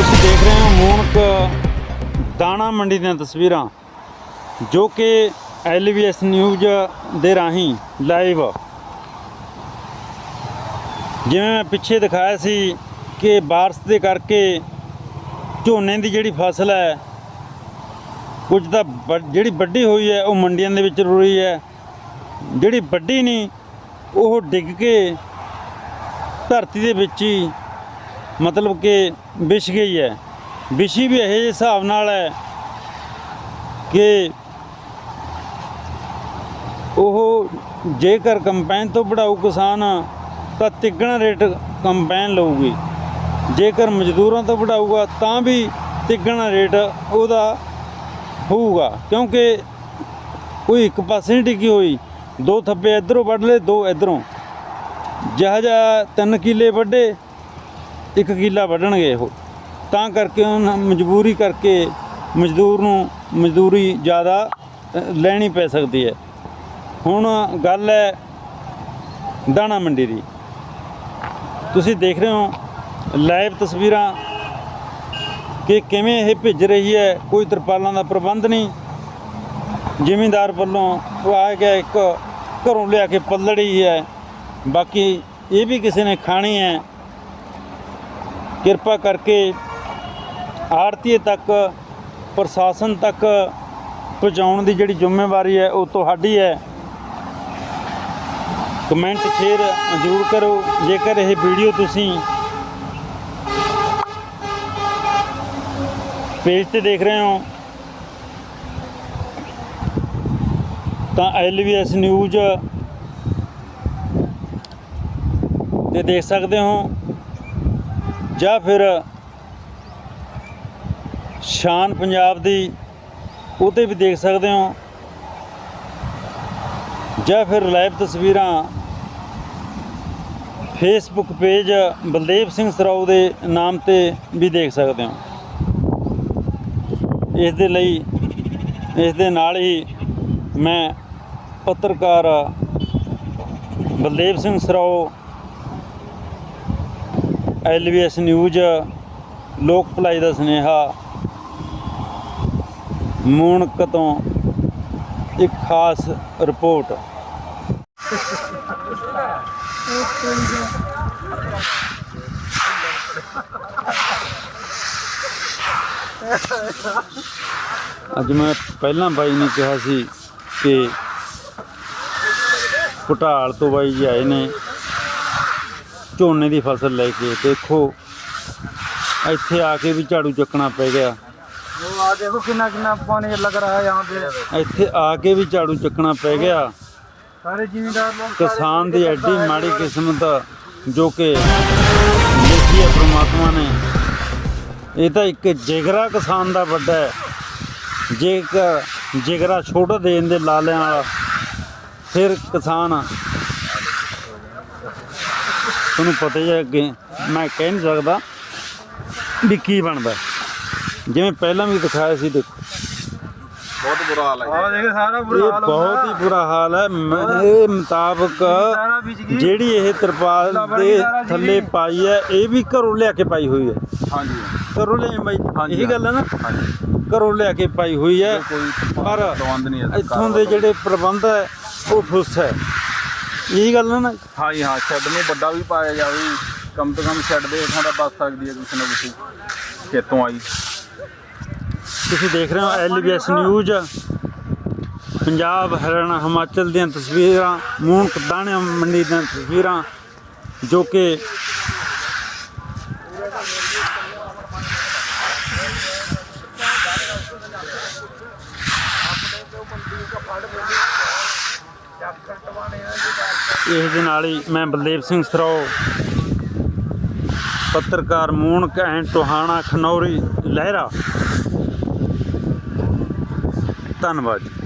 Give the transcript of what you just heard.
ਤੁਸੀਂ ਦੇਖ ਰਹੇ ਹੋ ਮੂਨਕ ਦਾਣਾ ਮੰਡੀ ਦੀਆਂ ਤਸਵੀਰਾਂ, ਜੋ ਕਿ ਐਲਵੀਐਸ ਨਿਊਜ਼ ਦੇ ਰਾਹੀਂ ਲਾਈਵ। ਜਿਵੇਂ ਮੈਂ ਪਿੱਛੇ ਦਿਖਾਇਆ ਸੀ ਕਿ ਬਾਰਿਸ਼ ਦੇ ਕਰਕੇ ਝੋਨੇ ਦੀ ਜਿਹੜੀ ਫਸਲ ਹੈ, ਕੁਝ ਤਾਂ ਵੱਡ- ਜਿਹੜੀ ਵੱਡੀ ਹੋਈ ਹੈ, ਉਹ ਮੰਡੀਆਂ ਦੇ ਵਿੱਚ ਰੁੜੀ ਹੈ। ਜਿਹੜੀ ਵੱਡੀ ਨਹੀਂ, ਉਹ ਡਿੱਗ ਕੇ ਧਰਤੀ ਦੇ ਵਿੱਚ ਹੀ ਮਤਲਬ ਕਿ ਵਿਛ ਗਈ ਹੈ। ਵਿਛੀ ਵੀ ਇਹ ਜਿਹੇ ਹਿਸਾਬ ਨਾਲ ਹੈ ਕਿ ਉਹ ਜੇਕਰ ਕੰਪੈਨ ਤੋਂ ਵਢਾਊ ਕਿਸਾਨ ਤਾਂ ਤਿੱਗਣਾ ਰੇਟ ਕੰਪੈਨ ਲਊਗੀ। ਜੇਕਰ ਮਜ਼ਦੂਰਾਂ ਤੋਂ ਵਢਾਊਗਾ ਤਾਂ ਵੀ ਤਿੱਗਣਾ ਰੇਟ ਉਹਦਾ ਹੋਊਗਾ, ਕਿਉਂਕਿ ਕੋਈ ਇੱਕ ਪਾਸੇ ਨਹੀਂ ਟਿਕੀ ਹੋਈ। ਦੋ ਥੱਬੇ ਇਧਰੋਂ ਵੱਢ ਲਏ, ਦੋ ਇਧਰੋਂ। ਜਿਹਾ ਜਿਹਾ ਤਿੰਨ ਕਿੱਲੇ ਵੱਢੇ ਇੱਕ ਕਿੱਲਾ ਵੱਢਣਗੇ ਉਹ। ਤਾਂ ਕਰਕੇ ਉਹਨਾਂ ਮਜਬੂਰੀ ਕਰਕੇ ਮਜ਼ਦੂਰ ਨੂੰ ਮਜ਼ਦੂਰੀ ਜ਼ਿਆਦਾ ਲੈਣੀ ਪੈ ਸਕਦੀ ਹੈ। ਹੁਣ ਗੱਲ ਹੈ ਦਾਣਾ ਮੰਡੀ ਦੀ। ਤੁਸੀਂ ਦੇਖ ਰਹੇ ਹੋ ਲਾਈਵ ਤਸਵੀਰਾਂ ਕਿ ਕਿਵੇਂ ਇਹ ਭਿੱਜ ਰਹੀ ਹੈ। ਕੋਈ ਤਰਪਾਲਾਂ ਦਾ ਪ੍ਰਬੰਧ ਨਹੀਂ। ਜ਼ਿਮੀਂਦਾਰ ਵੱਲੋਂ ਉਹ ਆ ਗਿਆ, ਇੱਕ ਘਰੋਂ ਲਿਆ ਕੇ ਪੱਲੜੀ ਹੈ। ਬਾਕੀ ਇਹ ਵੀ ਕਿਸੇ ਨੇ ਖਾਣੀ ਹੈ। ਕਿਰਪਾ ਕਰਕੇ ਆੜਤੀਏ ਤੱਕ, ਪ੍ਰਸ਼ਾਸਨ ਤੱਕ ਪਹੁੰਚਾਉਣ ਦੀ ਜਿਹੜੀ ਜ਼ਿੰਮੇਵਾਰੀ ਹੈ, ਉਹ ਤੁਹਾਡੀ ਹੈ। ਕਮੈਂਟ ਸ਼ੇਅਰ ਜ਼ਰੂਰ ਕਰੋ। ਜੇਕਰ ਇਹ ਵੀਡੀਓ ਤੁਸੀਂ ਪੇਜ ਤੇ ਦੇਖ ਰਹੇ ਹੋ, ਤਾਂ ਐਲਵੀਐਸ ਨਿਊਜ਼ ਤੇ ਦੇਖ ਸਕਦੇ ਹੋ। ਜਾਂ ਫਿਰ ਸ਼ਾਨ ਪੰਜਾਬ ਦੀ, ਉਹ 'ਤੇ ਵੀ ਦੇਖ ਸਕਦੇ ਹੋ। ਜਾਂ ਫਿਰ ਲਾਈਵ ਤਸਵੀਰਾਂ ਫੇਸਬੁੱਕ ਪੇਜ ਬਲਦੇਵ ਸਿੰਘ ਸਰਾਉ ਦੇ ਨਾਮ ਤੇ ਵੀ ਦੇਖ ਸਕਦੇ ਹੋ। ਇਸ ਦੇ ਲਈ, ਇਸ ਦੇ ਨਾਲ ਹੀ ਮੈਂ ਪੱਤਰਕਾਰ ਬਲਦੇਵ ਸਿੰਘ ਸਰਾਉ ਐਲਵੀਐਸ ਨਿਊਜ਼, ਲੋਕ ਭਲਾਈ ਦਾ ਸੁਨੇਹਾ। ਮੂਣਕ ਤੋਂ ਇੱਕ ਖਾਸ ਰਿਪੋਰਟ। ਅੱਜ ਮੈਂ ਪਹਿਲਾਂ ਬਾਈ ਨੇ ਕਿਹਾ ਸੀ ਕਿ ਘੁਟਾਲ ਤੋਂ ਬਾਈ ਜੀ ਆਏ ਨੇ। ਝੋਨੇ ਦੀ ਫਸਲ ਲੈ ਕੇ ਦੇਖੋ। ਇੱਥੇ ਆ ਕੇ ਵੀ ਝਾੜੂ ਚੱਕਣਾ ਪੈ ਗਿਆ। ਉਹ ਆ ਦੇਖੋ ਕਿੰਨਾ ਕਿੰਨਾ ਪਾਣੀ ਲੱਗ ਰਿਹਾ ਹੈ ਯਹਾਂ ਤੇ। ਇੱਥੇ ਆ ਕੇ ਵੀ ਝਾੜੂ ਚੱਕਣਾ ਪੈ ਗਿਆ। ਕਿਸਾਨ ਦੀ ਐਡੀ ਮਾੜੀ ਕਿਸਮਤ ਜੋ ਕਿ ਪ੍ਰਮਾਤਮਾ ਨੇ। ਇਹ ਤਾਂ ਇੱਕ ਜਿਗਰਾ ਕਿਸਾਨ ਦਾ ਵੱਡਾ ਹੈ। ਜੇਕਰ ਜਿਗਰਾ ਛੋਟਾ ਦੇਣ ਦੇ ਲਾਲਿਆਂ ਵਾਲਾ ਫਿਰ ਕਿਸਾਨ ਤੁਹਾਨੂੰ ਪਤਾ ਹੀ ਹੈ ਅੱਗੇ ਮੈਂ ਕਹਿ ਨਹੀਂ ਸਕਦਾ ਵੀ ਕੀ ਬਣਦਾ। ਜਿਵੇਂ ਪਹਿਲਾਂ ਵੀ ਦਿਖਾਇਆ ਸੀ ਦੇਖੋ। ਬਹੁਤ ਬੁਰਾ ਹਾਲ ਹੈ ਆ ਦੇਖ ਸਾਰਾ ਬੁਰਾ ਹਾਲ ਇਹ ਬਹੁਤ ਹੀ ਬੁਰਾ ਹਾਲ ਹੈ। ਇਹ ਮੁਤਾਬਕ ਜਿਹੜੀ ਇਹ ਤਰਪਾਲ ਦੇ ਥੱਲੇ ਪਾਈ ਹੈ ਇਹ ਵੀ ਘਰੋਂ ਲੈ ਕੇ ਪਾਈ ਹੋਈ ਹੈ। ਹਾਂਜੀ। ਘਰੋਂ ਲਿਆ ਬਾਈ ਇਹੀ ਗੱਲ ਹੈ ਨਾ? ਘਰੋਂ ਲੈ ਕੇ ਪਾਈ ਹੋਈ ਹੈ। ਪਰ ਇੱਥੋਂ ਦੇ ਜਿਹੜੇ ਪ੍ਰਬੰਧ ਹੈ ਉਹ ਫੁੱਸ ਹੈ। ਇਹੀ ਗੱਲ ਹੈ ਨਾ। ਹਾਂਜੀ ਹਾਂ ਸ਼ੈੱਡ ਨੂੰ ਵੱਡਾ ਵੀ ਪਾਇਆ ਜਾਵੇ ਕਮ ਤੋਂ ਕਮ ਸ਼ੈੱਡ ਦੇ ਹੇਠਾਂ ਦਾ ਬਸ ਸਕਦੀ ਹੈ ਕਿਸੇ ਨਾ ਕਿਸੇ ਖੇਤੋਂ ਆਈ। ਤੁਸੀਂ ਦੇਖ ਰਹੇ ਹੋ ਐਲਬੀਐਸ ਨਿਊਜ਼। ਪੰਜਾਬ ਹਰਿਆਣਾ ਹਿਮਾਚਲ ਦੀਆਂ ਤਸਵੀਰਾਂ ਮੂਨਕ ਦਾਣੇ ਮੰਡੀ ਦੀਆਂ ਤਸਵੀਰਾਂ ਜੋ ਕਿ ਇਸ ਦੇ ਨਾਲ ਹੀ ਮੈਂ ਬਲਦੇਵ ਸਿੰਘ ਸਰੋ, ਪੱਤਰਕਾਰ ਮੂਨਕ ਐਂਡ ਟੋਹਾਣਾ ਖਨੌਰੀ ਲਹਿਰਾ। ਧੰਨਵਾਦ ਜੀ।